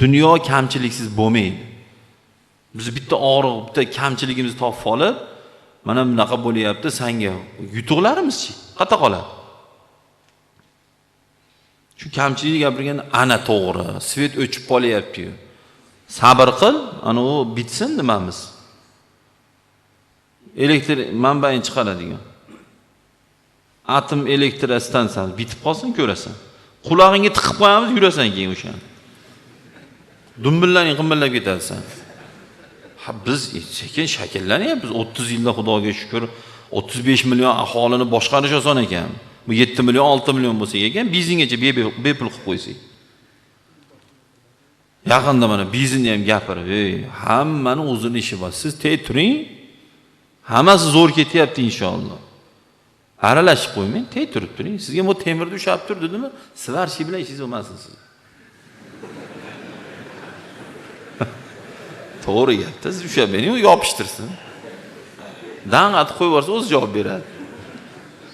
dunyo kamchiliksiz bo'lmaydi. Biz bitta og'riq bitta kamchiligimizni topib olib mana bunaqa bo'lyapti sanga yutuqlarimizchi qayerda qoladi. Shu kamchilikni gapirganda ana to'g'ri svet o'chib qolyaptiyu sabr qil ana u bitsin nimamiz. Elektr manbaini chiqaradigan. Atom elektr stansiyasi bitib qolsin ko'rasan. Qulog'ingga tiqib qo'yamiz yurasan keyin o'shani. Dumbillaring qimillab ketasan ha biz sekin shakllanyapmiz. o'ttiz yilda xudoga shukur o'ttiz besh million aholini boshqarish oson ekan. Bu yetti million olti million bo'lsa ekan benzingacha bepul qilib qo'ysak. Yaqinda mana bizni ham gapirib ey hammani o'zini ishi bor. Siz tey turing. Hammasi zo'r ketyapti inshaalloh. Aralashib qo'ymang tey turib turing. Sizga bu temirni ushlab tur dedimi svarshi bilan ishingiz bo'lmasin siz. To'g'ri gapda siz ushlab bering u yopishtirsin dang'atni qo'yib yuborsa o'zi javob beradi.